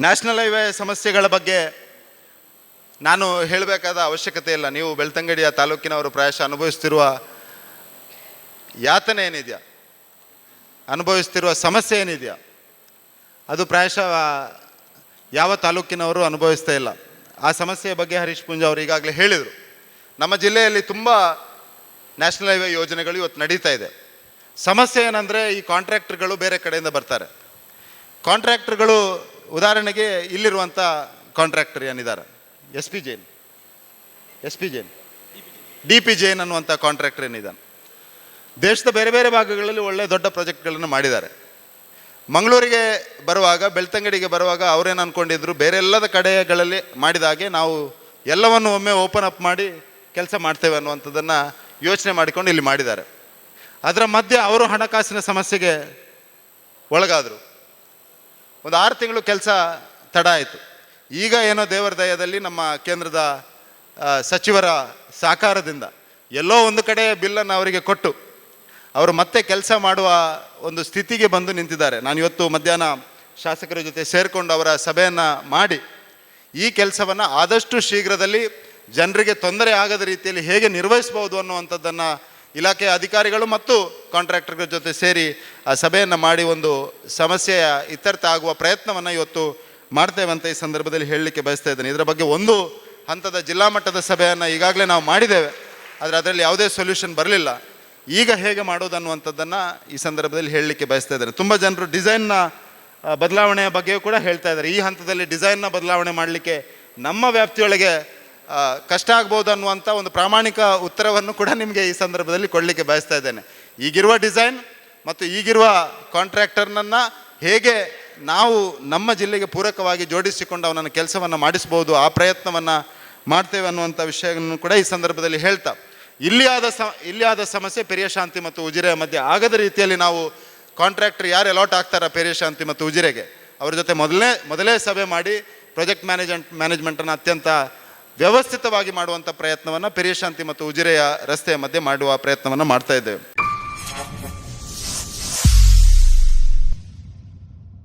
National highway ಸಮಸ್ಯೆಗಳ ಬಗ್ಗೆ ನಾನು ಹೇಳಬೇಕಾದ ಅವಶ್ಯಕತೆ ಇಲ್ಲ. ನೀವು ಬೆಳ್ತಂಗಡಿಯ ತಾಲೂಕಿನವರು ಪ್ರಾಯಶಃ ಅನುಭವಿಸ್ತಿರುವ ಯಾತನೆ ಏನಿದೆಯಾ? ಅನುಭವಿಸ್ತಿರುವ ಸಮಸ್ಯೆ ಏನಿದೆಯಾ? ಅದು ಪ್ರಾಯಶಃ ಯಾವ ತಾಲೂಕಿನವರು ಅನುಭವಿಸ್ತಾ ಇಲ್ಲ. ಆ ಸಮಸ್ಯೆಯ ಬಗ್ಗೆ ಹರೀಶ್ ಪುಂಜ ಅವರು ಈಗಾಗಲೇ ಹೇಳಿದರು. ನಮ್ಮ ಜಿಲ್ಲೆಯಲ್ಲಿ ತುಂಬ ನ್ಯಾಷನಲ್ ಹೈವೇ ಯೋಜನೆಗಳು ಇವತ್ತು ನಡೀತಾ ಇದೆ. ಸಮಸ್ಯೆ ಏನಂದರೆ ಈ ಕಾಂಟ್ರಾಕ್ಟ್ರ್ಗಳು ಬೇರೆ ಕಡೆಯಿಂದ ಬರ್ತಾರೆ. ಕಾಂಟ್ರಾಕ್ಟರ್ಗಳು ಉದಾಹರಣೆಗೆ ಇಲ್ಲಿರುವಂಥ ಕಾಂಟ್ರಾಕ್ಟರ್ ಏನಿದ್ದಾರೆ? S P Jain S P Jain D P Jain ಅನ್ನುವಂಥ ಕಾಂಟ್ರಾಕ್ಟರ್ ಏನಿದ್ದಾನೆ? ದೇಶದ ಬೇರೆ ಬೇರೆ ಭಾಗಗಳಲ್ಲಿ ಒಳ್ಳೆ ದೊಡ್ಡ ಪ್ರಾಜೆಕ್ಟ್ಗಳನ್ನು ಮಾಡಿದ್ದಾರೆ. ಮಂಗಳೂರಿಗೆ ಬರುವಾಗ, ಬೆಳ್ತಂಗಡಿಗೆ ಬರುವಾಗ ಅವರೇನು ಅಂದ್ಕೊಂಡಿದ್ರು ಬೇರೆ ಎಲ್ಲದ ಕಡೆಗಳಲ್ಲಿ ಮಾಡಿದಾಗೆ ನಾವು ಎಲ್ಲವನ್ನು ಒಮ್ಮೆ ಓಪನ್ ಅಪ್ ಮಾಡಿ ಕೆಲಸ ಮಾಡ್ತೇವೆ ಅನ್ನುವಂಥದ್ದನ್ನು ಯೋಚನೆ ಮಾಡಿಕೊಂಡು ಇಲ್ಲಿ ಮಾಡಿದ್ದಾರೆ. ಅದರ ಮಧ್ಯೆ ಅವರು ಹಣಕಾಸಿನ ಸಮಸ್ಯೆಗೆ ಒಳಗಾದರು. ಒಂದು ಆರು ತಿಂಗಳು ಕೆಲಸ ತಡ ಆಯಿತು. ಈಗ ಏನೋ ದೇವರ ದಯದಲ್ಲಿ ನಮ್ಮ ಕೇಂದ್ರದ ಸಚಿವರ ಸಹಕಾರದಿಂದ ಎಲ್ಲೋ ಒಂದು ಕಡೆ ಬಿಲ್ಲನ್ನು ಅವರಿಗೆ ಕೊಟ್ಟು ಅವರು ಮತ್ತೆ ಕೆಲಸ ಮಾಡುವ ಒಂದು ಸ್ಥಿತಿಗೆ ಬಂದು ನಿಂತಿದ್ದಾರೆ. ನಾನು ಇವತ್ತು ಮಧ್ಯಾಹ್ನ ಶಾಸಕರ ಜೊತೆ ಸೇರಿಕೊಂಡು ಅವರ ಸಭೆಯನ್ನು ಮಾಡಿ ಈ ಕೆಲಸವನ್ನು ಆದಷ್ಟು ಶೀಘ್ರದಲ್ಲಿ ಜನರಿಗೆ ತೊಂದರೆ ಆಗದ ರೀತಿಯಲ್ಲಿ ಹೇಗೆ ನಿರ್ವಹಿಸ್ಬೋದು ಅನ್ನುವಂಥದ್ದನ್ನು ಇಲಾಖೆಯ ಅಧಿಕಾರಿಗಳು ಮತ್ತು ಕಾಂಟ್ರಾಕ್ಟರ್ಗಳ ಜೊತೆ ಸೇರಿ ಆ ಸಭೆಯನ್ನು ಮಾಡಿ ಒಂದು ಸಮಸ್ಯೆಯ ಇತ್ಯರ್ಥ ಆಗುವ ಪ್ರಯತ್ನವನ್ನು ಇವತ್ತು ಮಾಡ್ತೇವೆ ಅಂತ ಈ ಸಂದರ್ಭದಲ್ಲಿ ಹೇಳಲಿಕ್ಕೆ ಬಯಸ್ತಾ ಇದ್ದೇನೆ. ಇದರ ಬಗ್ಗೆ ಒಂದು ಹಂತದ ಜಿಲ್ಲಾ ಮಟ್ಟದ ಸಭೆಯನ್ನು ಈಗಾಗಲೇ ನಾವು ಮಾಡಿದ್ದೇವೆ. ಆದರೆ ಅದರಲ್ಲಿ ಯಾವುದೇ ಸೊಲ್ಯೂಷನ್ ಬರಲಿಲ್ಲ. ಈಗ ಹೇಗೆ ಮಾಡೋದು ಅನ್ನುವಂಥದ್ದನ್ನು ಈ ಸಂದರ್ಭದಲ್ಲಿ ಹೇಳಲಿಕ್ಕೆ ಬಯಸ್ತಾ ಇದ್ದಾರೆ ತುಂಬ ಜನರು ಡಿಸೈನ್ನ ಬದಲಾವಣೆಯ ಬಗ್ಗೆಯೂ ಕೂಡ ಹೇಳ್ತಾ ಇದ್ದಾರೆ. ಈ ಹಂತದಲ್ಲಿ ಡಿಸೈನ್ನ ಬದಲಾವಣೆ ಮಾಡಲಿಕ್ಕೆ ನಮ್ಮ ವ್ಯಾಪ್ತಿಯೊಳಗೆ ಕಷ್ಟ ಆಗ್ಬೋದು ಅನ್ನುವಂಥ ಒಂದು ಪ್ರಾಮಾಣಿಕ ಉತ್ತರವನ್ನು ಕೂಡ ನಿಮಗೆ ಈ ಸಂದರ್ಭದಲ್ಲಿ ಕೊಡಲಿಕ್ಕೆ ಬಯಸ್ತಾ ಇದ್ದೇನೆ. ಈಗಿರುವ ಡಿಸೈನ್ ಮತ್ತು ಈಗಿರುವ ಕಾಂಟ್ರಾಕ್ಟರ್ನನ್ನು ಹೇಗೆ ನಾವು ನಮ್ಮ ಜಿಲ್ಲೆಗೆ ಪೂರಕವಾಗಿ ಜೋಡಿಸಿಕೊಂಡು ಅವನನ್ನು ಕೆಲಸವನ್ನು ಮಾಡಿಸ್ಬೋದು, ಆ ಪ್ರಯತ್ನವನ್ನು ಮಾಡ್ತೇವೆ ಅನ್ನುವಂಥ ವಿಷಯವನ್ನು ಕೂಡ ಈ ಸಂದರ್ಭದಲ್ಲಿ ಹೇಳ್ತಾ. ಇಲ್ಲಿ ಆದ ಸ ಇಲ್ಲಿ ಆದ ಸಮಸ್ಯೆ ಪೆರಿಯ ಶಾಂತಿ ಮತ್ತು ಉಜಿರೆಯ ಮಧ್ಯೆ ಆಗದ ರೀತಿಯಲ್ಲಿ ನಾವು ಕಾಂಟ್ರಾಕ್ಟರ್ ಯಾರು ಅಲಾಟ್ ಆಗ್ತಾರ ಪೆರಿಯ ಶಾಂತಿ ಮತ್ತು ಉಜಿರೆಗೆ? ಅವ್ರ ಜೊತೆ ಮೊದಲನೇ, ಮೊದಲೇ ಸಭೆ ಮಾಡಿ ಪ್ರಾಜೆಕ್ಟ್ ಮ್ಯಾನೇಜ್ಮೆಂಟ್ ಮ್ಯಾನೇಜ್ಮೆಂಟನ್ನು ಅತ್ಯಂತ ವ್ಯವಸ್ಥಿತವಾಗಿ ಮಾಡುವಂಥ ಪ್ರಯತ್ನವನ್ನು ಪೆರಿಯ ಶಾಂತಿ ಮತ್ತು ಉಜಿರೆಯ ರಸ್ತೆಯ ಮಧ್ಯೆ ಮಾಡುವ ಪ್ರಯತ್ನವನ್ನು ಮಾಡ್ತಾ ಇದ್ದೇವೆ.